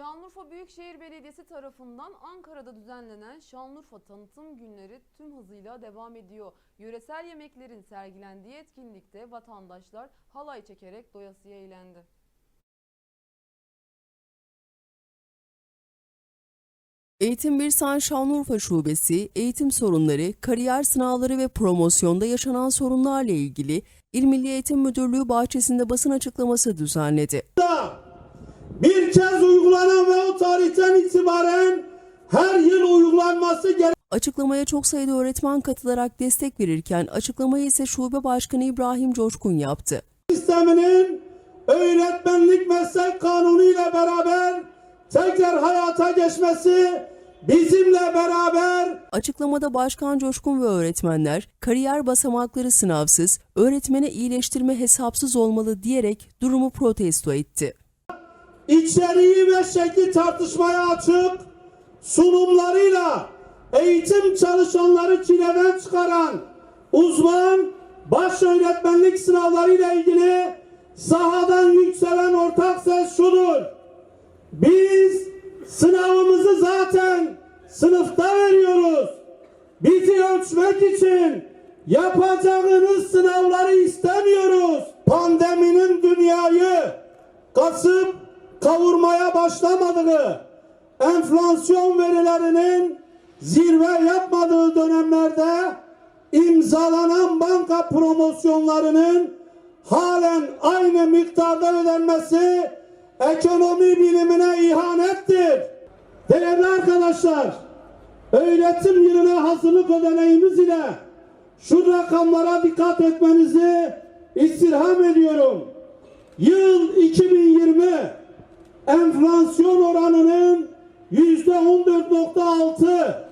Şanlıurfa Büyükşehir Belediyesi tarafından Ankara'da düzenlenen Şanlıurfa Tanıtım Günleri tüm hızıyla devam ediyor. Yöresel yemeklerin sergilendiği etkinlikte vatandaşlar halay çekerek doyasıya eğlendi. Eğitim Birsen Şanlıurfa Şubesi, eğitim sorunları, kariyer sınavları ve promosyonda yaşanan sorunlarla ilgili İl Milli Eğitim Müdürlüğü bahçesinde basın açıklaması düzenledi. da bir kez uygulanan ve o tarihten itibaren her yıl uygulanması gereken Açıklamaya çok sayıda öğretmen katılarak destek verirken açıklamayı ise Şube Başkanı İbrahim Coşkun yaptı. sisteminin öğretmenlik meslek kanunu ile beraber tekrar hayata geçmesi bizimle beraber Açıklamada Başkan Coşkun ve öğretmenler kariyer basamakları sınavsız, öğretmene iyileştirme hesapsız olmalı diyerek durumu protesto etti. İçeriği ve şekli tartışmaya açık sunumlarıyla eğitim çalışanları çileden çıkaran uzman baş öğretmenlik sınavları ile ilgili sahadan yükselen ortak ses şudur. Biz sınavımızı zaten sınıfta veriyoruz. Bizi ölçmek için yapacağınız sınavları istemiyoruz. Pandeminin dünyayı kasıp kavurmaya başlamadığı, enflasyon verilerinin zirve yapmadığı dönemlerde imzalanan banka promosyonlarının halen aynı miktarda ödenmesi ekonomi bilimine ihanettir. Değerli arkadaşlar, öğretim yılına hazırlık ödeneğimiz ile şu rakamlara dikkat etmenizi istirham ediyorum. Yıl 2020 enflasyon oranının yüzde 14.6